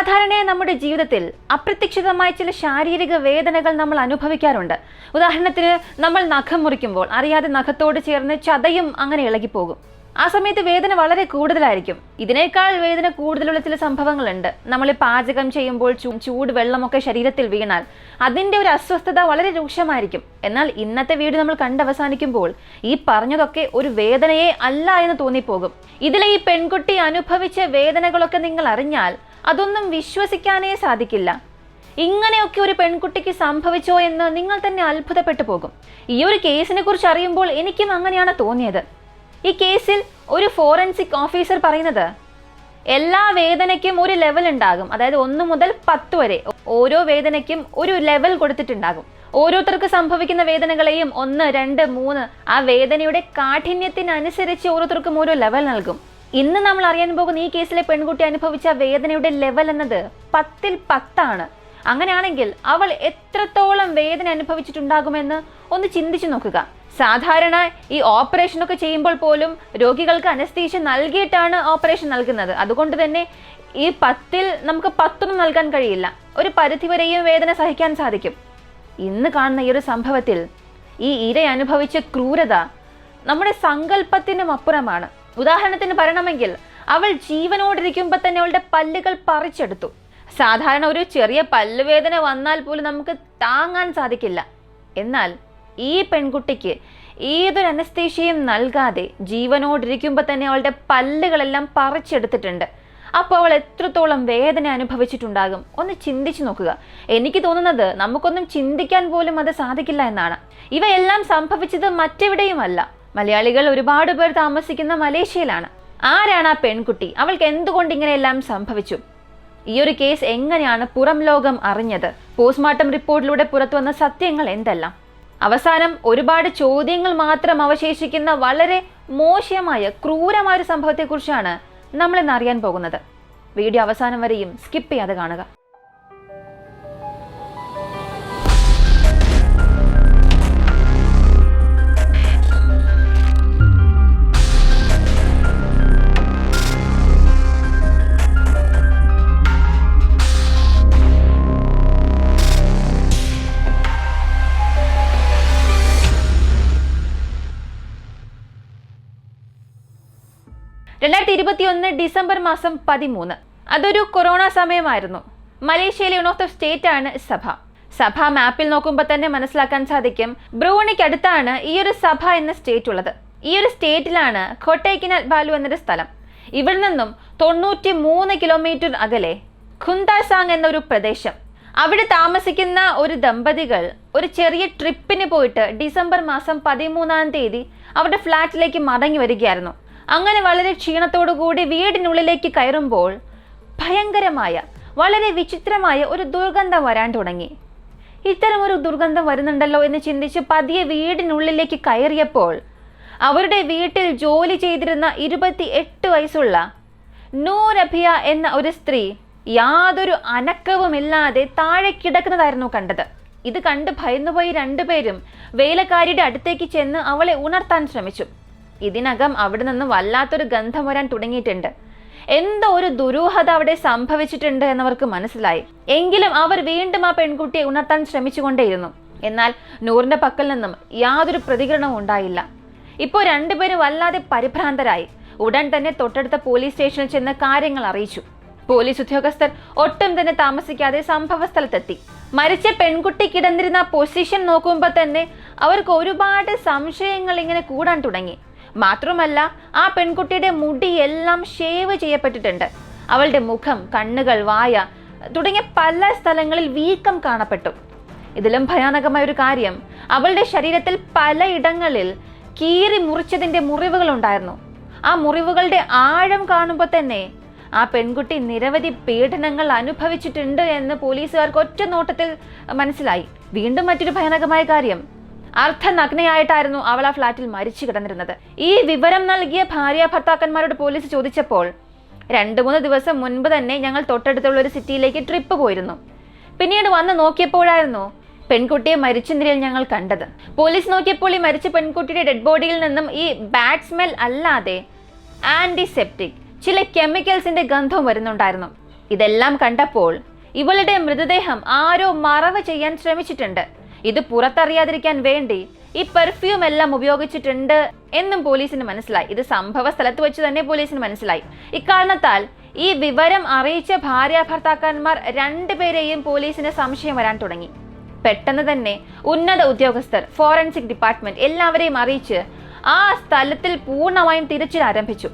സാധാരണയായി നമ്മുടെ ജീവിതത്തിൽ അപ്രത്യക്ഷിതമായ ചില ശാരീരിക വേദനകൾ നമ്മൾ അനുഭവിക്കാറുണ്ട്. ഉദാഹരണത്തിന് നമ്മൾ നഖം മുറിക്കുമ്പോൾ അറിയാതെ നഖത്തോട് ചേർന്ന് ചതയും അങ്ങനെ ഇളകിപ്പോകും. ആ സമയത്ത് വേദന വളരെ കൂടുതലായിരിക്കും. ഇതിനേക്കാൾ വേദന കൂടുതലുള്ള ചില സംഭവങ്ങളുണ്ട്. നമ്മൾ പാചകം ചെയ്യുമ്പോൾ ചൂട് വെള്ളമൊക്കെ ശരീരത്തിൽ വീണാൽ അതിന്റെ ഒരു അസ്വസ്ഥത വളരെ രൂക്ഷമായിരിക്കും. എന്നാൽ ഇന്നത്തെ വീട് നമ്മൾ കണ്ടവസാനിക്കുമ്പോൾ ഈ പറഞ്ഞതൊക്കെ ഒരു വേദനയെ അല്ല എന്ന് തോന്നിപ്പോകും. ഇതിലെ ഈ പെൺകുട്ടി അനുഭവിച്ച വേദനകളൊക്കെ നിങ്ങൾ അറിഞ്ഞാൽ അതൊന്നും വിശ്വസിക്കാനേ സാധിക്കില്ല. ഇങ്ങനെയൊക്കെ ഒരു പെൺകുട്ടിക്ക് സംഭവിച്ചോ എന്ന് നിങ്ങൾ തന്നെ അത്ഭുതപ്പെട്ടു പോകും. ഈ ഒരു കേസിനെ കുറിച്ച് അറിയുമ്പോൾ എനിക്കും അങ്ങനെയാണ് തോന്നിയത്. ഈ കേസിൽ ഒരു ഫോറൻസിക് ഓഫീസർ പറയുന്നത് എല്ലാ വേദനയ്ക്കും ഒരു ലെവൽ ഉണ്ടാകും. അതായത് ഒന്ന് മുതൽ പത്ത് വരെ ഓരോ വേദനയ്ക്കും ഒരു ലെവൽ കൊടുത്തിട്ടുണ്ടാകും. ഓരോരുത്തർക്ക് സംഭവിക്കുന്ന വേദനകളെയും ഒന്ന് രണ്ട് മൂന്ന് ആ വേദനയുടെ കാഠിന്യത്തിനനുസരിച്ച് ഓരോരുത്തർക്കും ഓരോ ലെവൽ നൽകും. ഇന്ന് നമ്മൾ അറിയാൻ പോകുന്ന ഈ കേസിലെ പെൺകുട്ടി അനുഭവിച്ച വേദനയുടെ ലെവൽ എന്നത് പത്തിൽ പത്താണ്. അങ്ങനെയാണെങ്കിൽ അവൾ എത്രത്തോളം വേദന അനുഭവിച്ചിട്ടുണ്ടാകുമെന്ന് ഒന്ന് ചിന്തിച്ചു നോക്കുക. സാധാരണ ഈ ഓപ്പറേഷൻ ഒക്കെ ചെയ്യുമ്പോൾ പോലും രോഗികൾക്ക് അനസ്തീഷ്യ നൽകിയിട്ടാണ് ഓപ്പറേഷൻ നൽകുന്നത്. അതുകൊണ്ട് തന്നെ ഈ പത്തിൽ നമുക്ക് പത്തൊന്നും നൽകാൻ കഴിയില്ല. ഒരു പരിധിവരെയും വേദന സഹിക്കാൻ സാധിക്കും. ഇന്ന് കാണുന്ന ഈ ഒരു സംഭവത്തിൽ ഈ ഇര അനുഭവിച്ച ക്രൂരത നമ്മുടെ സങ്കല്പത്തിനും അപ്പുറമാണ്. ഉദാഹരണത്തിന് പറയണമെങ്കിൽ അവൾ ജീവനോടിരിക്കുമ്പോൾ തന്നെ അവളുടെ പല്ലുകൾ പറിച്ചെടുത്തു. സാധാരണ ഒരു ചെറിയ പല്ലുവേദന വന്നാൽ പോലും നമുക്ക് താങ്ങാൻ സാധിക്കില്ല. എന്നാൽ ഈ പെൺകുട്ടിക്ക് ഏതൊരു അനസ്തേഷ്യയും നൽകാതെ ജീവനോടിരിക്കുമ്പോൾ തന്നെ അവളുടെ പല്ലുകളെല്ലാം പറിച്ചെടുത്തിട്ടുണ്ട്. അപ്പോൾ അവൾ എത്രത്തോളം വേദന അനുഭവിച്ചിട്ടുണ്ടാകും? ഒന്ന് ചിന്തിച്ചു നോക്കുക. എനിക്ക് തോന്നുന്നത് നമുക്കൊന്നും ചിന്തിക്കാൻ പോലും അത് സാധിക്കില്ല എന്നാണ്. ഇവയെല്ലാം സംഭവിച്ചത് മറ്റെവിടെയുമല്ല. മലയാളികൾ ഒരുപാട് പേർ താമസിക്കുന്ന മലേഷ്യയിലാണ്. ആരാണ് ആ പെൺകുട്ടി? അവൾക്ക് എന്തുകൊണ്ട് ഇങ്ങനെയെല്ലാം സംഭവിച്ചു? ഈ ഒരു കേസ് എങ്ങനെയാണ് പുറം ലോകം അറിഞ്ഞത്? പോസ്റ്റ്മോർട്ടം റിപ്പോർട്ടിലൂടെ പുറത്തുവന്ന സത്യങ്ങൾ എന്തെല്ലാം? അവസാനം ഒരുപാട് ചോദ്യങ്ങൾ മാത്രം അവശേഷിക്കുന്ന വളരെ മോശമായ ക്രൂരമായ ഒരു സംഭവത്തെക്കുറിച്ചാണ് നമ്മൾ ഇന്ന് അറിയാൻ പോകുന്നത്. വീഡിയോ അവസാനം വരെയും സ്കിപ്പ് ചെയ്യാതെ കാണുക. രണ്ടായിരത്തി ഇരുപത്തി ഒന്ന് ഡിസംബർ മാസം പതിമൂന്ന്. അതൊരു കൊറോണ സമയമായിരുന്നു. മലേഷ്യയിലെ യൂണോ ഓഫ് ദ സ്റ്റേറ്റ് ആണ് സഭ. സഭ മാപ്പിൽ നോക്കുമ്പോൾ തന്നെ മനസ്സിലാക്കാൻ സാധിക്കും ബ്രൂണിക്ക് അടുത്താണ് ഈ ഒരു സഭ എന്ന സ്റ്റേറ്റ് ഉള്ളത്. ഈ ഒരു സ്റ്റേറ്റിലാണ് ഖൊട്ടൈക്കിനാൽ ബാലു എന്നൊരു സ്ഥലം. ഇവിടെ നിന്നും തൊണ്ണൂറ്റി മൂന്ന് കിലോമീറ്റർ അകലെ ഖുന്താസാങ് എന്നൊരു പ്രദേശം. അവിടെ താമസിക്കുന്ന ഒരു ദമ്പതികൾ ഒരു ചെറിയ ട്രിപ്പിന് പോയിട്ട് ഡിസംബർ മാസം പതിമൂന്നാം തീയതി അവരുടെ ഫ്ലാറ്റിലേക്ക് മടങ്ങി വരികയായിരുന്നു. അങ്ങനെ വളരെ ക്ഷീണത്തോടു കൂടി വീടിനുള്ളിലേക്ക് കയറുമ്പോൾ ഭയങ്കരമായ വളരെ വിചിത്രമായ ഒരു ദുർഗന്ധം വരാൻ തുടങ്ങി. ഇത്തരം ഒരു ദുർഗന്ധം വരുന്നുണ്ടല്ലോ എന്ന് ചിന്തിച്ച് പതിയെ വീടിനുള്ളിലേക്ക് കയറിയപ്പോൾ അവരുടെ വീട്ടിൽ ജോലി ചെയ്തിരുന്ന ഇരുപത്തി എട്ട് വയസ്സുള്ള നൂരഭിയ എന്ന ഒരു സ്ത്രീ യാതൊരു അനക്കവുമില്ലാതെ താഴെ കിടക്കുന്നതായിരുന്നു കണ്ടത്. ഇത് കണ്ട് ഭയന്നുപോയി രണ്ടുപേരും വേലക്കാരിയുടെ അടുത്തേക്ക് ചെന്ന് അവളെ ഉണർത്താൻ ശ്രമിച്ചു. ഇതിനകം അവിടെ നിന്ന് വല്ലാത്തൊരു ഗന്ധം വരാൻ തുടങ്ങിയിട്ടുണ്ട്. എന്തോ ഒരു ദുരൂഹത അവിടെ സംഭവിച്ചിട്ടുണ്ട് എന്നവർക്ക് മനസ്സിലായി. എങ്കിലും അവർ വീണ്ടും ആ പെൺകുട്ടിയെ ഉണർത്താൻ ശ്രമിച്ചുകൊണ്ടേയിരുന്നു. എന്നാൽ നൂറിന്റെ പക്കൽ നിന്നും യാതൊരു പ്രതികരണവും ഉണ്ടായില്ല. ഇപ്പോൾ രണ്ടുപേരും വല്ലാതെ പരിഭ്രാന്തരായി. ഉടൻ തന്നെ തൊട്ടടുത്ത പോലീസ് സ്റ്റേഷനിൽ ചെന്ന് കാര്യങ്ങൾ അറിയിച്ചു. പോലീസ് ഉദ്യോഗസ്ഥർ ഒട്ടും തന്നെ താമസിക്കാതെ സംഭവ സ്ഥലത്തെത്തി മരിച്ച പെൺകുട്ടി കിടന്നിരുന്ന പൊസിഷൻ നോക്കുമ്പോൾ തന്നെ അവർക്ക് ഒരുപാട് സംശയങ്ങൾ ഇങ്ങനെ കൂടാൻ തുടങ്ങി. മാത്രമല്ല ആ പെൺകുട്ടിയുടെ മുടിയെല്ലാം ഷേവ് ചെയ്യപ്പെട്ടിട്ടുണ്ട്. അവളുടെ മുഖം കണ്ണുകൾ വായ തുടങ്ങിയ പല സ്ഥലങ്ങളിൽ വീക്കം കാണപ്പെട്ടു. ഇതിലും ഭയാനകമായ ഒരു കാര്യം അവളുടെ ശരീരത്തിൽ പലയിടങ്ങളിൽ കീറി മുറിച്ചതിന്റെ മുറിവുകൾ ഉണ്ടായിരുന്നു ആ മുറിവുകളുടെ ആഴം കാണുമ്പോൾ തന്നെ ആ പെൺകുട്ടി നിരവധി പീഡനങ്ങൾ അനുഭവിച്ചിട്ടുണ്ട് എന്ന് പോലീസുകാർക്ക് ഒറ്റ നോട്ടത്തിൽ മനസ്സിലായി. വീണ്ടും മറ്റൊരു ഭയാനകമായ കാര്യം അർദ്ധനഗ്നയായിട്ടായിരുന്നു അവൾ ആ ഫ്ളാറ്റിൽ മരിച്ചു കിടന്നിരുന്നത്. ഈ വിവരം നൽകിയ ഭാര്യ ഭർത്താക്കന്മാരോട് പോലീസ് ചോദിച്ചപ്പോൾ രണ്ടു മൂന്ന് ദിവസം മുൻപ് തന്നെ ഞങ്ങൾ തൊട്ടടുത്തുള്ള ഒരു സിറ്റിയിലേക്ക് ട്രിപ്പ് പോയിരുന്നു. പിന്നീട് വന്ന് നോക്കിയപ്പോഴായിരുന്നു പെൺകുട്ടിയെ മരിച്ച നിലയിൽ ഞങ്ങൾ കണ്ടത്. പോലീസ് നോക്കിയപ്പോൾ ഈ മരിച്ച പെൺകുട്ടിയുടെ ഡെഡ് ബോഡിയിൽ നിന്നും ഈ ബാഡ് സ്മെൽ അല്ലാതെ ആന്റിസെപ്റ്റിക് ചില കെമിക്കൽസിന്റെ ഗന്ധം വരുന്നുണ്ടായിരുന്നു. ഇതെല്ലാം കണ്ടപ്പോൾ ഇവളുടെ മൃതദേഹം ആരോ മറവ് ചെയ്യാൻ ശ്രമിച്ചിട്ടുണ്ട്. ഇത് പുറത്തറിയാതിരിക്കാൻ വേണ്ടി ഈ പെർഫ്യൂം എല്ലാം ഉപയോഗിച്ചിട്ടുണ്ട് എന്നും പോലീസിന് മനസ്സിലായി. ഇത് സംഭവ സ്ഥലത്ത് വെച്ച് തന്നെ പോലീസിന് മനസ്സിലായി. ഇക്കാരണത്താൽ ഈ വിവരം അറിയിച്ച ഭാര്യ ഭർത്താക്കന്മാർ രണ്ടുപേരെയും പോലീസിന് സംശയം വരാൻ തുടങ്ങി. പെട്ടെന്ന് തന്നെ ഉന്നത ഉദ്യോഗസ്ഥർ ഫോറൻസിക് ഡിപ്പാർട്ട്മെന്റ് എല്ലാവരെയും അറിയിച്ച് ആ സ്ഥലത്തിൽ പൂർണമായും തിരച്ചിൽ ആരംഭിച്ചു.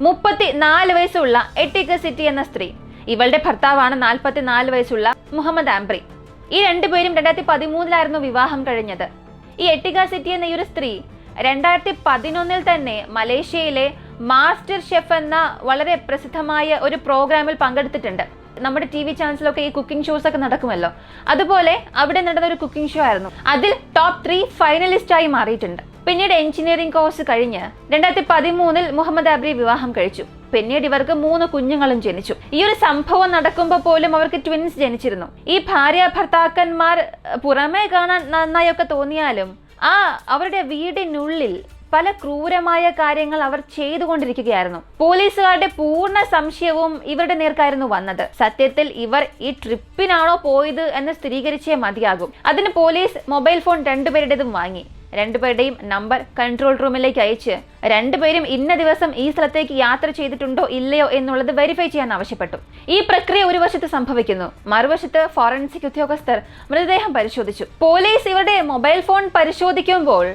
മുപ്പത്തി നാല് വയസ്സുള്ള എട്ടിക്ക സിറ്റി എന്ന സ്ത്രീ ഇവളുടെ ഭർത്താവാണ് നാൽപ്പത്തി നാല് വയസ്സുള്ള മുഹമ്മദ് ആംബ്രി. ഈ രണ്ടുപേരും രണ്ടായിരത്തി പതിമൂന്നിലായിരുന്നു വിവാഹം കഴിഞ്ഞത്. ഈ എട്ടിക സിറ്റി എന്ന ഈ ഒരു സ്ത്രീ രണ്ടായിരത്തി പതിനൊന്നിൽ തന്നെ മലേഷ്യയിലെ മാസ്റ്റർ ഷെഫ് എന്ന വളരെ പ്രസിദ്ധമായ ഒരു പ്രോഗ്രാമിൽ പങ്കെടുത്തിട്ടുണ്ട്. നമ്മുടെ ടി വി ചാനൽസിലൊക്കെ ഈ കുക്കിംഗ് ഷോസ് ഒക്കെ നടക്കുമല്ലോ. അതുപോലെ അവിടെ നടന്ന ഒരു കുക്കിംഗ് ഷോ ആയിരുന്നു. അതിൽ ടോപ്പ് ത്രീ ഫൈനലിസ്റ്റ് ആയി മാറിയിട്ടുണ്ട്. പിന്നീട് എഞ്ചിനീയറിംഗ് കോഴ്സ് കഴിഞ്ഞ് രണ്ടായിരത്തി പതിമൂന്നിൽ മുഹമ്മദ് അബ്രി വിവാഹം കഴിച്ചു. പിന്നീട് ഇവർക്ക് മൂന്ന് കുഞ്ഞുങ്ങളും ജനിച്ചു. ഈ ഒരു സംഭവം നടക്കുമ്പോൾ പോലും അവർക്ക് ട്വിൻസ് ജനിച്ചിരുന്നു. ഈ ഭാര്യ ഭർത്താക്കന്മാർ പുറമേ കാണാൻ നന്നായൊക്കെ തോന്നിയാലും ആ അവരുടെ വീടിനുള്ളിൽ പല ക്രൂരമായ കാര്യങ്ങൾ അവർ ചെയ്തുകൊണ്ടിരിക്കുകയായിരുന്നു. പോലീസുകാരുടെ പൂർണ സംശയവും ഇവരുടെ നേർക്കായിരുന്നു വന്നത്. സത്യത്തിൽ ഇവർ ഈ ട്രിപ്പിനാണോ പോയത് എന്ന് സ്ഥിരീകരിച്ചേ മതിയാകും. അതിന് പോലീസ് മൊബൈൽ ഫോൺ രണ്ടുപേരുടേതും വാങ്ങി. രണ്ടുപേരുടെയും നമ്പർ കൺട്രോൾ റൂമിലേക്ക് അയച്ച് രണ്ടുപേരും ഇന്ന ദിവസം ഈ സ്ഥലത്തേക്ക് യാത്ര ചെയ്തിട്ടുണ്ടോ ഇല്ലയോ എന്നുള്ളത് വെരിഫൈ ചെയ്യാൻ ആവശ്യപ്പെട്ടു. ഈ പ്രക്രിയ ഒരു വശത്ത് സംഭവിക്കുന്നു മറുവശത്ത് ഫോറൻസിക് ഉദ്യോഗസ്ഥർ മൃതദേഹം പരിശോധിച്ചു. പോലീസ് ഇവരുടെ മൊബൈൽ ഫോൺ പരിശോധിക്കുമ്പോൾ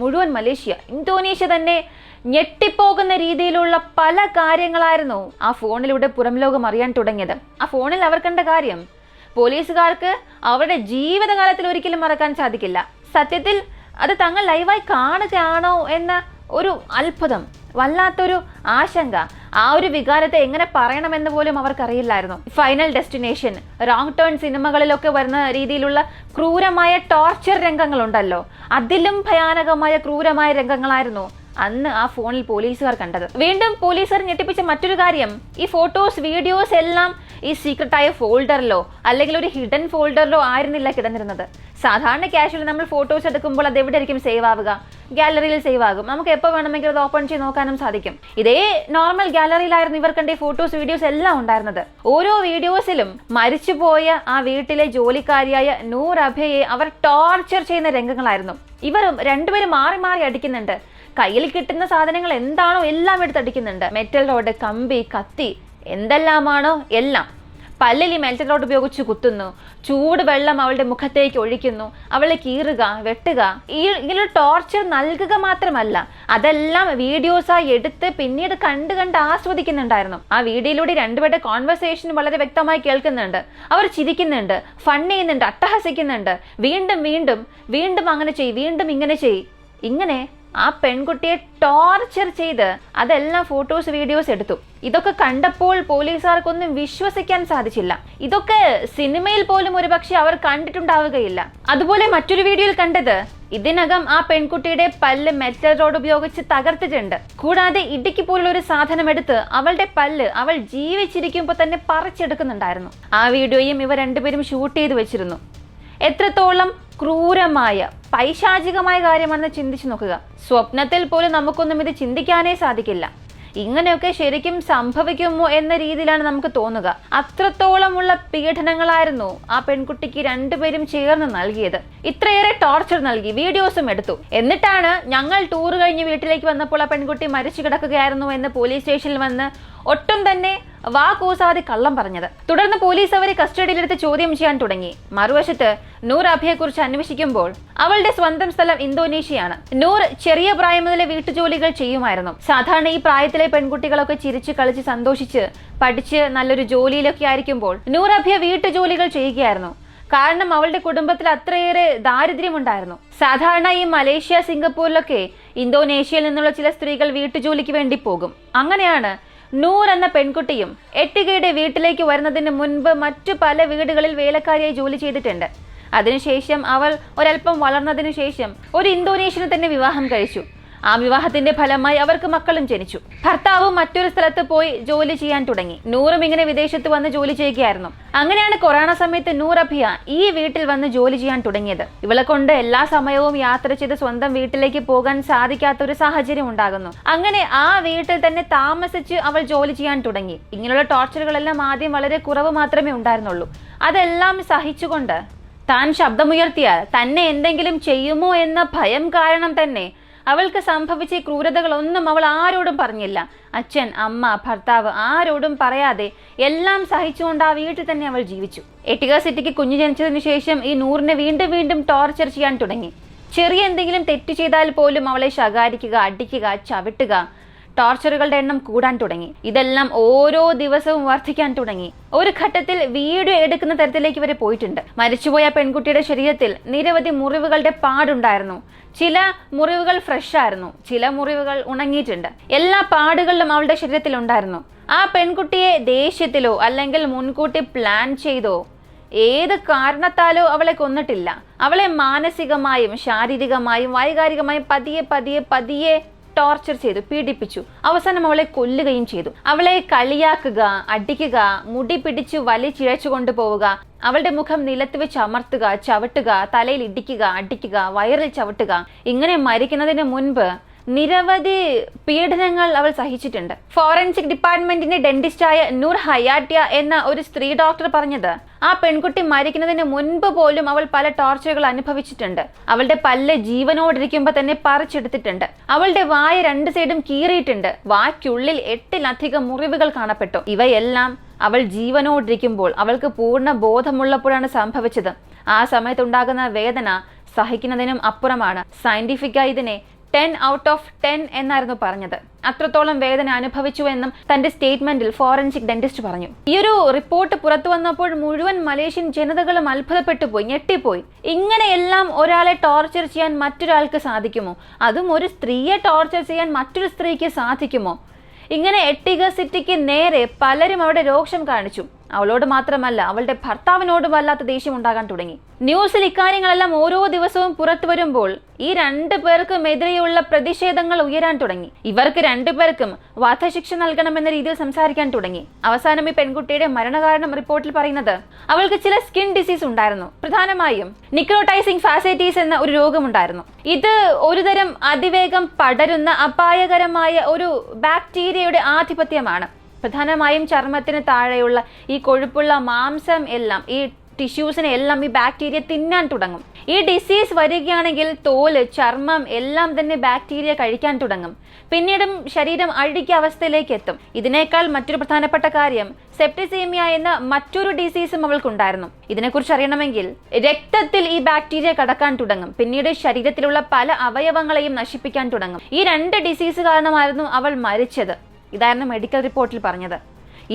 മുഴുവൻ മലേഷ്യ ഇന്തോനേഷ്യ തന്നെ ഞെട്ടിപ്പോകുന്ന രീതിയിലുള്ള പല കാര്യങ്ങളായിരുന്നു ആ ഫോണിലൂടെ പുറം ലോകം അറിയാൻ തുടങ്ങിയത്. ആ ഫോണിൽ അവർ കണ്ട കാര്യം പോലീസുകാർക്ക് അവരുടെ ജീവിതകാലത്തിൽ ഒരിക്കലും മറക്കാൻ സാധിക്കില്ല. സത്യത്തിൽ അത് തങ്ങൾ ലൈവായി കാണുകയാണോ എന്ന ഒരു അത്ഭുതം വല്ലാത്തൊരു ആശങ്ക. ആ ഒരു വികാരത്തെ എങ്ങനെ പറയണമെന്ന് പോലും അവർക്കറിയില്ലായിരുന്നു. ഫൈനൽ ഡെസ്റ്റിനേഷൻ റോങ് ടേൺ സിനിമകളിലൊക്കെ വരുന്ന രീതിയിലുള്ള ക്രൂരമായ ടോർച്ചർ രംഗങ്ങളുണ്ടല്ലോ. അതിലും ഭയാനകമായ ക്രൂരമായ രംഗങ്ങളായിരുന്നു. അന്ന് ആ ഫോണിൽ പോലീസുകാർ കണ്ടത്. വീണ്ടും പോലീസുകാർ ഞെട്ടിപ്പിച്ച മറ്റൊരു കാര്യം ഈ ഫോട്ടോസ് വീഡിയോസ് എല്ലാം ഈ സീക്രട്ടായ ഫോൾഡറിലോ അല്ലെങ്കിൽ ഒരു ഹിഡൻ ഫോൾഡറിലോ ആയിരുന്നില്ല കിടന്നിരുന്നത്. സാധാരണ ക്യാഷ്വലി നമ്മൾ ഫോട്ടോസ് എടുക്കുമ്പോൾ അത് എവിടെ ആയിരിക്കും സേവ് ആവുക ഗാലറിയിൽ സേവ് ആകും. നമുക്ക് എപ്പോൾ വേണമെങ്കിലും അത് ഓപ്പൺ ചെയ്ത് നോക്കാനും സാധിക്കും. ഇതേ നോർമൽ ഗാലറിയിലായിരുന്നു ഇവർ കണ്ട ഫോട്ടോസ് വീഡിയോസ് എല്ലാം ഉണ്ടായിരുന്നത്. ഓരോ വീഡിയോസിലും മരിച്ചുപോയ ആ വീട്ടിലെ ജോലിക്കാരിയായ നൂർ അഭയെ അവർ ടോർച്ചർ ചെയ്യുന്ന രംഗങ്ങളായിരുന്നു. ഇവരും രണ്ടുപേരും മാറി മാറി അടിക്കുന്നുണ്ട്. കയ്യിൽ കിട്ടുന്ന സാധനങ്ങൾ എന്താണോ എല്ലാം എടുത്തടിക്കുന്നുണ്ട് മെറ്റൽ റോഡ് കമ്പി കത്തി എന്തെല്ലാമാണോ എല്ലാം. പല്ലിൽ ഈ മെൽറ്റൽ റോഡ് ഉപയോഗിച്ച് കുത്തുന്നു. ചൂട് വെള്ളം അവളുടെ മുഖത്തേക്ക് ഒഴിക്കുന്നു. അവളെ കീറുക വെട്ടുക. ഈ ഇങ്ങനെ ടോർച്ചർ നൽകുക മാത്രമല്ല അതെല്ലാം വീഡിയോസായി എടുത്ത് പിന്നീട് കണ്ട് കണ്ട് ആസ്വദിക്കുന്നുണ്ടായിരുന്നു. ആ വീഡിയോയിലൂടെ രണ്ടുപേരുടെ കോൺവെർസേഷൻ വളരെ വ്യക്തമായി കേൾക്കുന്നുണ്ട്. അവർ ചിരിക്കുന്നുണ്ട് ഫൺ ചെയ്യുന്നുണ്ട് അട്ടഹസിക്കുന്നുണ്ട്. വീണ്ടും വീണ്ടും വീണ്ടും അങ്ങനെ ചെയ് വീണ്ടും ഇങ്ങനെ ചെയ് ഇങ്ങനെ ആ പെൺകുട്ടിയെ ടോർച്ചർ ചെയ്ത് അതെല്ലാം ഫോട്ടോസ് വീഡിയോസ് എടുത്തു. ഇതൊക്കെ കണ്ടപ്പോൾ പോലീസുകാർക്കൊന്നും വിശ്വസിക്കാൻ സാധിച്ചില്ല. ഇതൊക്കെ സിനിമയിൽ പോലും ഒരുപക്ഷെ അവർ കണ്ടിട്ടുണ്ടാവുകയില്ല. അതുപോലെ മറ്റൊരു വീഡിയോയിൽ കണ്ടത് ഇതിനകം ആ പെൺകുട്ടിയുടെ പല്ല് മെറ്റൽ റോഡ് ഉപയോഗിച്ച് തകർത്തിട്ടുണ്ട്. കൂടാതെ ഇടുക്കി പോലുള്ള ഒരു സാധനം എടുത്ത് അവളുടെ പല്ല് അവൾ ജീവിച്ചിരിക്കുമ്പോൾ തന്നെ പറിച്ചെടുക്കുന്നുണ്ടായിരുന്നു. ആ വീഡിയോയും ഇവ രണ്ടുപേരും ഷൂട്ട് ചെയ്ത് വെച്ചിരുന്നു. എത്രത്തോളം ക്രൂരമായ പൈശാചികമായ കാര്യമാണെന്ന് ചിന്തിച്ചു നോക്കുക. സ്വപ്നത്തിൽ പോലും നമുക്കൊന്നും ഇത് ചിന്തിക്കാനേ സാധിക്കില്ല. ഇങ്ങനെയൊക്കെ ശരിക്കും സംഭവിക്കുമോ എന്ന രീതിയിലാണ് നമുക്ക് തോന്നുക. അത്രത്തോളമുള്ള പീഡനങ്ങളായിരുന്നു ആ പെൺകുട്ടിക്ക് രണ്ടുപേരും ചേർന്ന് നൽകിയത്. ഇത്രയേറെ ടോർച്ചർ നൽകി വീഡിയോസും എടുത്തു. എന്നിട്ടാണ് ഞങ്ങൾ ടൂർ കഴിഞ്ഞ് വീട്ടിലേക്ക് വന്നപ്പോൾ ആ പെൺകുട്ടി മരിച്ചു കിടക്കുകയായിരുന്നു എന്ന് പോലീസ് സ്റ്റേഷനിൽ വന്ന് ഒട്ടും തന്നെ വാ കൂസാതെ കള്ളം പറഞ്ഞത്. തുടർന്ന് പോലീസ് അവരെ കസ്റ്റഡിയിലെടുത്ത് ചോദ്യം ചെയ്യാൻ തുടങ്ങി. മറുവശത്ത് നൂർ അഭയെക്കുറിച്ച് അന്വേഷിക്കുമ്പോൾ അവളുടെ സ്വന്തം സ്ഥലം ഇന്തോനേഷ്യയാണ്. നൂർ ചെറിയ പ്രായം മുതലേ വീട്ടുജോലികൾ ചെയ്യുമായിരുന്നു. സാധാരണ ഈ പ്രായത്തിലെ പെൺകുട്ടികളൊക്കെ ചിരിച്ച് കളിച്ച് സന്തോഷിച്ച് പഠിച്ച് നല്ലൊരു ജോലിയിലൊക്കെ ആയിരിക്കുമ്പോൾ നൂർ അഭയ വീട്ടുജോലികൾ ചെയ്യുകയായിരുന്നു. കാരണം അവളുടെ കുടുംബത്തിൽ അത്രയേറെ ദാരിദ്ര്യമുണ്ടായിരുന്നു. സാധാരണ ഈ മലേഷ്യ സിംഗപ്പൂരിലൊക്കെ ഇന്തോനേഷ്യയിൽ നിന്നുള്ള ചില സ്ത്രീകൾ വീട്ടുജോലിക്ക് വേണ്ടി പോകും. അങ്ങനെയാണ് നൂർ എന്ന പെൺകുട്ടിയും എട്ടികയുടെ വീട്ടിലേക്ക് വരുന്നതിന് മുൻപ് മറ്റു പല വീടുകളിൽ വേലക്കാരിയായി ജോലി ചെയ്തിട്ടുണ്ട്. അതിനുശേഷം അവൾ ഒരൽപ്പം വളർന്നതിനു ശേഷം ഒരു ഇന്തോനേഷ്യനെ തന്നെ വിവാഹം കഴിച്ചു. ആ വിവാഹത്തിന്റെ ഫലമായി അവർക്ക് മക്കളും ജനിച്ചു. ഭർത്താവും മറ്റൊരു സ്ഥലത്ത് പോയി ജോലി ചെയ്യാൻ തുടങ്ങി. നൂറും ഇങ്ങനെ വിദേശത്ത് വന്ന് ജോലി ചെയ്യുകയായിരുന്നു. അങ്ങനെയാണ് കൊറോണ സമയത്ത് നൂർ അഭിയ ഈ വീട്ടിൽ വന്ന് ജോലി ചെയ്യാൻ തുടങ്ങിയത്. ഇവളെ കൊണ്ട് എല്ലാ സമയവും യാത്ര ചെയ്ത് സ്വന്തം വീട്ടിലേക്ക് പോകാൻ സാധിക്കാത്ത ഒരു സാഹചര്യം ഉണ്ടാകുന്നു. അങ്ങനെ ആ വീട്ടിൽ തന്നെ താമസിച്ച് അവൾ ജോലി ചെയ്യാൻ തുടങ്ങി. ഇങ്ങനെയുള്ള ടോർച്ചറുകളെല്ലാം ആദ്യം വളരെ കുറവ് മാത്രമേ ഉണ്ടായിരുന്നുള്ളൂ. അതെല്ലാം സഹിച്ചുകൊണ്ട് താൻ ശബ്ദമുയർത്തിയാൽ തന്നെ എന്തെങ്കിലും ചെയ്യുമോ എന്ന ഭയം കാരണം തന്നെ അവൾക്ക് സംഭവിച്ച ക്രൂരതകളൊന്നും അവൾ ആരോടും പറഞ്ഞില്ല. അച്ഛൻ അമ്മ ഭർത്താവ് ആരോടും പറയാതെ എല്ലാം സഹിച്ചുകൊണ്ട് ആ വീട്ടിൽ തന്നെ അവൾ ജീവിച്ചു. എട്ടിക സിറ്റിക്ക് കുഞ്ഞു ജനിച്ചതിന് ശേഷം ഈ നൂറിനെ വീണ്ടും വീണ്ടും ടോർച്ചർ ചെയ്യാൻ തുടങ്ങി. ചെറിയ എന്തെങ്കിലും തെറ്റ് ചെയ്താൽ പോലും അവളെ ശകാരിക്കുക അടിക്കുക ചവിട്ടുക ടോർച്ചറുകളുടെ എണ്ണം കൂടാൻ തുടങ്ങി. ഇതെല്ലാം ഓരോ ദിവസവും വർദ്ധിക്കാൻ തുടങ്ങി. ഒരു ഘട്ടത്തിൽ വീഡിയോ എടുക്കുന്ന തരത്തിലേക്ക് വരെ പോയിട്ടുണ്ട്. മരിച്ചുപോയ പെൺകുട്ടിയുടെ ശരീരത്തിൽ നിരവധി മുറിവുകളുടെ പാടുണ്ടായിരുന്നു. ചില മുറിവുകൾ ഫ്രഷ് ആയിരുന്നു. ചില മുറിവുകൾ ഉണങ്ങിയിട്ടുണ്ട്. എല്ലാ പാടുകളിലും അവളുടെ ശരീരത്തിൽ ഉണ്ടായിരുന്നു. ആ പെൺകുട്ടിയെ ദേഷ്യത്തിലോ അല്ലെങ്കിൽ മുൻകൂട്ടി പ്ലാൻ ചെയ്തോ ഏത് കാരണത്താലോ അവളെ കൊന്നിട്ടില്ല. അവളെ മാനസികമായും ശാരീരികമായും വൈകാരികമായും പതിയെ പതിയെ പതിയെ ടോർച്ചർ ചെയ്തു പീഡിപ്പിച്ചു. അവസാനം അവളെ കൊല്ലുകയും ചെയ്തു. അവളെ കളിയാക്കുക അടിക്കുക മുടി പിടിച്ചു വലിച്ചിഴച്ചു കൊണ്ടുപോവുക അവളുടെ മുഖം നിലത്ത് വെച്ച് അമർത്തുക ചവിട്ടുക തലയിൽ ഇടിക്കുക അടിക്കുക വയറിൽ ചവിട്ടുക. ഇങ്ങനെ മരിക്കുന്നതിന് മുൻപ് നിരവധി പീഡനങ്ങൾ അവൾ സഹിച്ചിട്ടുണ്ട്. ഫോറൻസിക് ഡിപ്പാർട്ട്മെന്റിന്റെ ഡെന്റിസ്റ്റായ നൂർ ഹയാറ്റ്യ എന്ന ഒരു സ്ത്രീ ഡോക്ടർ പറഞ്ഞത് ആ പെൺകുട്ടി മരിക്കുന്നതിന് മുൻപ് പോലും അവൾ പല ടോർച്ചറുകൾ അനുഭവിച്ചിട്ടുണ്ട്. അവളുടെ പല്ല് ജീവനോടിരിക്കുമ്പോൾ തന്നെ പറിച്ചെടുത്തിട്ടുണ്ട്. അവളുടെ വായ രണ്ട് സൈഡും കീറിയിട്ടുണ്ട്. വായ്ക്കുള്ളിൽ എട്ടിലധികം മുറിവുകൾ കാണപ്പെട്ടു. ഇവയെല്ലാം അവൾ ജീവനോടിരിക്കുമ്പോൾ അവൾക്ക് പൂർണ ബോധമുള്ളപ്പോഴാണ് സംഭവിച്ചത്. ആ സമയത്തുണ്ടാകുന്ന വേദന സഹിക്കുന്നതിനും അപ്പുറമാണ്. സയന്റിഫിക്കായി ഇതിനെ ടെൻ ഔട്ട് ഓഫ് ടെൻ എന്നായിരുന്നു പറഞ്ഞത്. അത്രത്തോളം വേദന അനുഭവിച്ചു എന്നും തന്റെ സ്റ്റേറ്റ്മെന്റിൽ ഫോറൻസിക് ഡെന്റിസ്റ്റ് പറഞ്ഞു. ഈ ഒരു റിപ്പോർട്ട് പുറത്തു വന്നപ്പോൾ മുഴുവൻ മലേഷ്യൻ ജനതകളും അത്ഭുതപ്പെട്ടു പോയി ഞെട്ടിപ്പോയി. ഇങ്ങനെയെല്ലാം ഒരാളെ ടോർച്ചർ ചെയ്യാൻ മറ്റൊരാൾക്ക് സാധിക്കുമോ? അതും ഒരു സ്ത്രീയെ ടോർച്ചർ ചെയ്യാൻ മറ്റൊരു സ്ത്രീക്ക് സാധിക്കുമോ? ഇങ്ങനെ എട്ടിഗ സിറ്റിക്ക് നേരെ പലരും അവിടെ രോക്ഷം കാണിച്ചു. അവളോട് മാത്രമല്ല അവളുടെ ഭർത്താവിനോടും വല്ലാത്ത ദേഷ്യം ഉണ്ടാകാൻ തുടങ്ങി. ന്യൂസിൽ ഇക്കാര്യങ്ങളെല്ലാം ഓരോ ദിവസവും പുറത്തു വരുമ്പോൾ ഈ രണ്ടു പേർക്കും എതിരെയുള്ള പ്രതിഷേധങ്ങൾ ഉയരാൻ തുടങ്ങി. ഇവർക്ക് രണ്ടുപേർക്കും വധശിക്ഷ നൽകണമെന്ന രീതിയിൽ സംസാരിക്കാൻ തുടങ്ങി. അവസാനം ഈ പെൺകുട്ടിയുടെ മരണകാരണം റിപ്പോർട്ടിൽ പറയുന്നത് അവൾക്ക് ചില സ്കിൻ ഡിസീസ് ഉണ്ടായിരുന്നു. പ്രധാനമായും നിക്രോട്ടൈസിംഗ് ഫാസൈറ്റീസ് എന്ന ഒരു രോഗമുണ്ടായിരുന്നു. ഇത് ഒരുതരം അതിവേഗം പടരുന്ന അപായകരമായ ഒരു ബാക്ടീരിയയുടെ ആധിപത്യമാണ്. പ്രധാനമായും ചർമ്മത്തിന് താഴെയുള്ള ഈ കൊഴുപ്പുള്ള മാംസം എല്ലാം ഈ ടിഷ്യൂസിനെ എല്ലാം ഈ ബാക്ടീരിയ തിന്നാൻ തുടങ്ങും. ഈ ഡിസീസ് വരികയാണെങ്കിൽ തോൽ ചർമ്മം എല്ലാം തന്നെ ബാക്ടീരിയ കഴിക്കാൻ തുടങ്ങും. പിന്നീടും ശരീരം അഴുകിയ അവസ്ഥയിലേക്ക് എത്തും. ഇതിനേക്കാൾ മറ്റൊരു പ്രധാനപ്പെട്ട കാര്യം സെപ്റ്റിസീമിയ എന്ന മറ്റൊരു ഡിസീസും അവൾക്കുണ്ടായിരുന്നു. ഇതിനെക്കുറിച്ച് അറിയണമെങ്കിൽ രക്തത്തിൽ ഈ ബാക്ടീരിയ കടക്കാൻ തുടങ്ങും. പിന്നീട് ശരീരത്തിലുള്ള പല അവയവങ്ങളെയും നശിപ്പിക്കാൻ തുടങ്ങും. ഈ രണ്ട് ഡിസീസ് കാരണമായിരുന്നു അവൾ മരിച്ചത്. ഇതായിരുന്നു മെഡിക്കൽ റിപ്പോർട്ടിൽ പറഞ്ഞത്.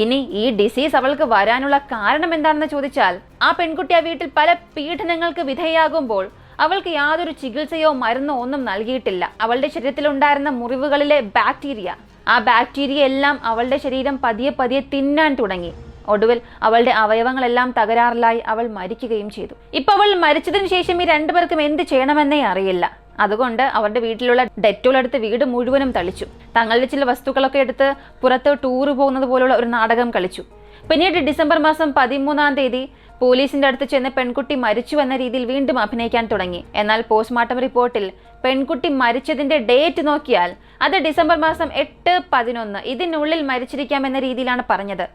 ഇനി ഈ ഡിസീസ് അവൾക്ക് വരാനുള്ള കാരണം എന്താണെന്ന് ചോദിച്ചാൽ ആ പെൺകുട്ടി ആ വീട്ടിൽ പല പീഡനങ്ങൾക്ക് വിധേയാകുമ്പോൾ അവൾക്ക് യാതൊരു ചികിത്സയോ മരുന്നോ ഒന്നും നൽകിയിട്ടില്ല. അവളുടെ ശരീരത്തിലുണ്ടായിരുന്ന മുറിവുകളിലെ ബാക്ടീരിയ ആ ബാക്ടീരിയ എല്ലാം അവളുടെ ശരീരം പതിയെ പതിയെ തിന്നാൻ തുടങ്ങി. ഒടുവിൽ അവളുടെ അവയവങ്ങളെല്ലാം തകരാറിലായി അവൾ മരിക്കുകയും ചെയ്തു. ഇപ്പൊ അവൾ മരിച്ചതിന് ശേഷം ഈ രണ്ടുപേർക്കും എന്ത് ചെയ്യണമെന്നേ അറിയില്ല. അതുകൊണ്ട് അവരുടെ വീട്ടിലുള്ള ഡെറ്റോൾ എടുത്ത് വീട് മുഴുവനും തളിച്ചു. തങ്ങളുടെ ചില വസ്തുക്കളൊക്കെ എടുത്ത് പുറത്ത് ടൂർ പോകുന്നത് പോലുള്ള ഒരു നാടകം കളിച്ചു. പിന്നീട് ഡിസംബർ മാസം പതിമൂന്നാം തീയതി പോലീസിന്റെ അടുത്ത് ചെന്ന് പെൺകുട്ടി മരിച്ചു എന്ന രീതിയിൽ വീണ്ടും അഭിനയിക്കാൻ തുടങ്ങി. എന്നാൽ പോസ്റ്റ്മോർട്ടം റിപ്പോർട്ടിൽ പെൺകുട്ടി മരിച്ചതിന്റെ ഡേറ്റ് നോക്കിയാൽ അത് ഡിസംബർ മാസം എട്ട് പതിനൊന്ന് ഇതിനുള്ളിൽ മരിച്ചിരിക്കാം എന്ന രീതിയിലാണ് പറഞ്ഞത്.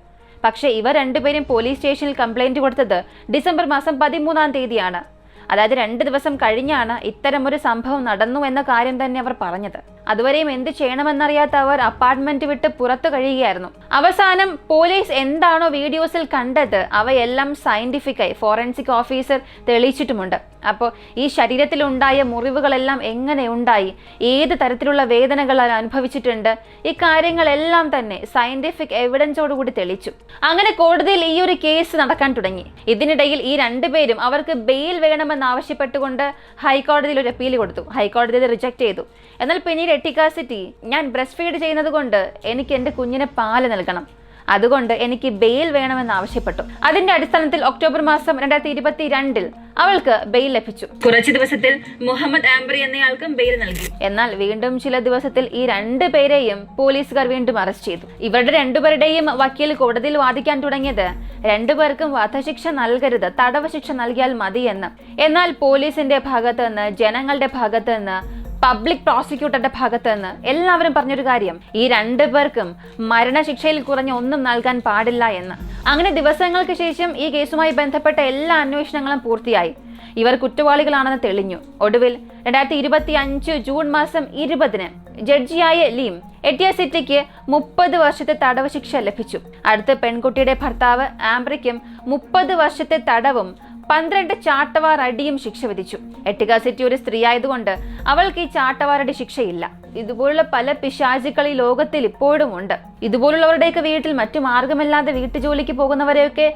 പക്ഷേ ഇവർ രണ്ടുപേരും പോലീസ് സ്റ്റേഷനിൽ കംപ്ലൈന്റ് കൊടുത്തത് ഡിസംബർ മാസം പതിമൂന്നാം തീയതിയാണ്. അതായത് രണ്ട് ദിവസം കഴിഞ്ഞാണ് ഇത്തരമൊരു സംഭവം നടന്നു എന്ന കാര്യം തന്നെ അവർ പറഞ്ഞത്. അതുവരെയും എന്ത് ചെയ്യണമെന്നറിയാത്ത അവർ അപ്പാർട്ട്മെന്റ് വിട്ട് പുറത്തു കഴിയുകയായിരുന്നു. അവസാനം പോലീസ് എന്താണോ വീഡിയോസിൽ കണ്ടത് അവയെല്ലാം സയന്റിഫിക്കായി ഫോറൻസിക് ഓഫീസർ തെളിയിച്ചിട്ടുമുണ്ട്. അപ്പോൾ ഈ ശരീരത്തിലുണ്ടായ മുറിവുകളെല്ലാം എങ്ങനെ ഉണ്ടായി ഏത് തരത്തിലുള്ള വേദനകൾ അനുഭവിച്ചിട്ടുണ്ട് ഈ കാര്യങ്ങളെല്ലാം തന്നെ സയന്റിഫിക് എവിഡൻസോടുകൂടി തെളിച്ചു അങ്ങനെ കോടതിയിൽ ഈ ഒരു കേസ് നടക്കാൻ തുടങ്ങി. ഇതിനിടയിൽ ഈ രണ്ടുപേരും അവർക്ക് ബെയിൽ വേണമെന്ന് ആവശ്യപ്പെട്ടുകൊണ്ട് ഹൈക്കോടതിയിൽ ഒരു അപ്പീൽ കൊടുത്തു. ഹൈക്കോടതി റിജക്ട് ചെയ്തു. എന്നാൽ പിന്നീട് എട്ടിക്കാസിറ്റി ഞാൻ ബ്രസ്റ്റ് ഫീഡ് ചെയ്യുന്നത് കൊണ്ട് എനിക്ക് എന്റെ കുഞ്ഞിന് പാൽ നൽകണം. അതുകൊണ്ട് എനിക്ക് ബെയിൽ വേണമെന്ന് ആവശ്യപ്പെട്ടു. അതിന്റെ അടിസ്ഥാനത്തിൽ ഒക്ടോബർ മാസം രണ്ടായിരത്തി ഇരുപത്തി രണ്ടിൽ അവൾക്ക് ബെയിൽ ലഭിച്ചു. കുറച്ച് ദിവസത്തിൽ മുഹമ്മദ് ആംബ്രി എന്നയാൾക്കും ബെയിൽ നൽകി. എന്നാൽ വീണ്ടും ചില ദിവസത്തിൽ ഈ രണ്ട് പേരെയും പോലീസുകാർ വീണ്ടും അറസ്റ്റ് ചെയ്തു. ഇവരുടെ രണ്ടുപേരുടെയും വക്കീൽ കോടതിയിൽ വാദിക്കാൻ തുടങ്ങിയത് രണ്ടുപേർക്കും വധശിക്ഷ നൽകരുത് തടവ് ശിക്ഷ നൽകിയാൽ മതിയെന്ന്. എന്നാൽ പോലീസിന്റെ ഭാഗത്ത് നിന്ന് ജനങ്ങളുടെ ഭാഗത്ത് നിന്ന് പബ്ലിക് പ്രോസിക്യൂട്ടറുടെ ഭാഗത്ത് നിന്ന് എല്ലാവരും പറഞ്ഞൊരു കാര്യം ഈ രണ്ടു പേർക്കും മരണശിക്ഷയിൽ കുറഞ്ഞ ഒന്നും നൽകാൻ പാടില്ല എന്ന്. അങ്ങനെ ദിവസങ്ങൾക്ക് ശേഷം ഈ കേസുമായി ബന്ധപ്പെട്ട എല്ലാ അന്വേഷണങ്ങളും പൂർത്തിയായി. ഇവർ കുറ്റവാളികളാണെന്ന് തെളിഞ്ഞു. ഒടുവിൽ രണ്ടായിരത്തി ഇരുപത്തി അഞ്ച് ജൂൺ മാസം ഇരുപതിന് ജഡ്ജിയായ ലീം എട്ടിയ സിറ്റിക്ക് മുപ്പത് വർഷത്തെ തടവ് ശിക്ഷ ലഭിച്ചു. അടുത്ത പെൺകുട്ടിയുടെ ഭർത്താവ് ആംബ്രിക്കും മുപ്പത് വർഷത്തെ തടവും പന്ത്രണ്ട് ചാട്ടവാർ അടിയും ശിക്ഷ വിധിച്ചു. എട്ടിക സിറ്റി ഒരു സ്ത്രീ ആയതുകൊണ്ട് അവൾക്ക് ഈ ചാട്ടവാറടി ശിക്ഷയില്ല. ഇതുപോലുള്ള പല പിശാചുക്കൾ ഈ ലോകത്തിൽ ഇപ്പോഴും ഉണ്ട്. ഇതുപോലുള്ളവരുടെയൊക്കെ വീട്ടിൽ മറ്റു മാർഗമില്ലാതെ വീട്ടുജോലിക്ക് പോകുന്നവരെയൊക്കെ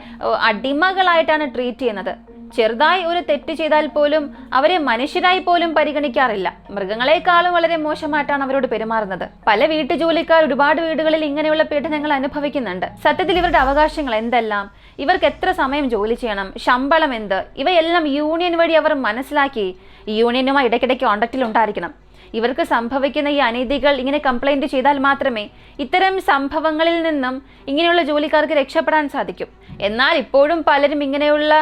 അടിമകളായിട്ടാണ് ട്രീറ്റ് ചെയ്യുന്നത്. ചെറുതായി ഒരു തെറ്റ് ചെയ്താൽ പോലും അവരെ മനുഷ്യരായി പോലും പരിഗണിക്കാറില്ല. മൃഗങ്ങളെക്കാളും വളരെ മോശമായിട്ടാണ് അവരോട് പെരുമാറുന്നത്. പല വീട്ടുജോലിക്കാർ ഒരുപാട് വീടുകളിൽ ഇങ്ങനെയുള്ള പീഡനങ്ങൾ അനുഭവിക്കുന്നുണ്ട്. സത്യത്തിൽ ഇവരുടെ അവകാശങ്ങൾ എന്തെല്ലാം? ഇവർക്ക് എത്ര സമയം ജോലി ചെയ്യണം? ശമ്പളം എന്ത്? ഇവയെല്ലാം യൂണിയൻ വഴി അവർ മനസ്സിലാക്കി യൂണിയനുമായി ഇടയ്ക്കിടയ്ക്ക് കോണ്ടാക്റ്റിൽ ഉണ്ടായിരിക്കണം. ഇവർക്ക് സംഭവിക്കുന്ന ഈ അനീതികൾ ഇങ്ങനെ കംപ്ലൈന്റ് ചെയ്താൽ മാത്രമേ ഇത്തരം സംഭവങ്ങളിൽ നിന്നും ഇങ്ങനെയുള്ള ജോലിക്കാർക്ക് രക്ഷപ്പെടാൻ സാധിക്കും. എന്നാൽ ഇപ്പോഴും പലരും ഇങ്ങനെയുള്ള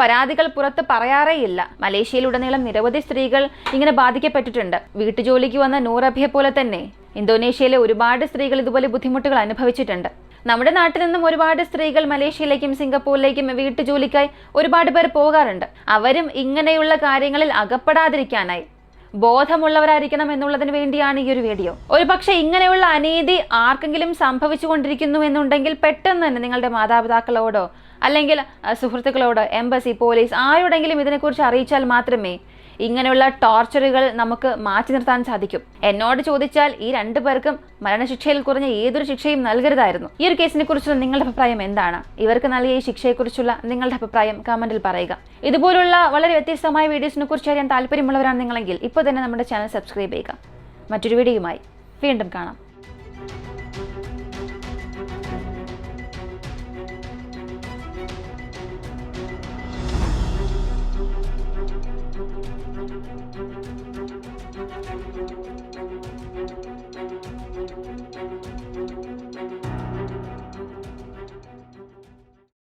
പരാതികൾ പുറത്ത് പറയാറേയില്ല. മലേഷ്യയിൽ ഉടനീളം നിരവധി സ്ത്രീകൾ ഇങ്ങനെ ബാധിക്കപ്പെട്ടിട്ടുണ്ട്. വീട്ടുജോലിക്ക് വന്ന നൂറബിയെ പോലെ തന്നെ ഇന്തോനേഷ്യയിലെ ഒരുപാട് സ്ത്രീകൾ ഇതുപോലെ ബുദ്ധിമുട്ടുകൾ അനുഭവിച്ചിട്ടുണ്ട്. നമ്മുടെ നാട്ടിൽ നിന്നും ഒരുപാട് സ്ത്രീകൾ മലേഷ്യയിലേക്കും സിംഗപ്പൂരിലേക്കും വീട്ടുജോലിക്കായി ഒരുപാട് പേർ പോകാറുണ്ട്. അവരും ഇങ്ങനെയുള്ള കാര്യങ്ങളിൽ അകപ്പെടാതിരിക്കാനായി. ബോധമുള്ളവരായിരിക്കണം എന്നുള്ളതിന് വേണ്ടിയാണ് ഈ ഒരു വീഡിയോ. ഒരു പക്ഷേ ഇങ്ങനെയുള്ള അനീതി ആർക്കെങ്കിലും സംഭവിച്ചുകൊണ്ടിരിക്കുന്നു എന്നുണ്ടെങ്കിൽ പെട്ടെന്ന് തന്നെ നിങ്ങളുടെ മാതാപിതാക്കളോടോ അല്ലെങ്കിൽ സുഹൃത്തുക്കളോടോ എംബസി പോലീസ് ആരോടെങ്കിലും ഇതിനെക്കുറിച്ച് അറിയിച്ചാൽ മാത്രമേ ഇങ്ങനെയുള്ള ടോർച്ചറുകൾ നമുക്ക് മാറ്റി നിർത്താൻ സാധിക്കും. എന്നോട് ചോദിച്ചാൽ ഈ രണ്ടു പേർക്കും മരണശിക്ഷയിൽ കുറഞ്ഞ ഏതൊരു ശിക്ഷയും നൽകരുതായിരുന്നു. ഈ ഒരു കേസിനെ കുറിച്ചുള്ള നിങ്ങളുടെ അഭിപ്രായം എന്താണ്? ഇവർക്ക് നൽകിയ ഈ ശിക്ഷയെക്കുറിച്ചുള്ള നിങ്ങളുടെ അഭിപ്രായം കമന്റിൽ പറയുക. ഇതുപോലുള്ള വളരെ വ്യത്യസ്തമായ വീഡിയോസിനെ കുറിച്ച് അറിയാൻ താല്പര്യമുള്ളവരാണ് നിങ്ങളെങ്കിൽ ഇപ്പോൾ തന്നെ നമ്മുടെ ചാനൽ സബ്സ്ക്രൈബ് ചെയ്യുക. മറ്റൊരു വീഡിയോയുമായി വീണ്ടും കാണാം.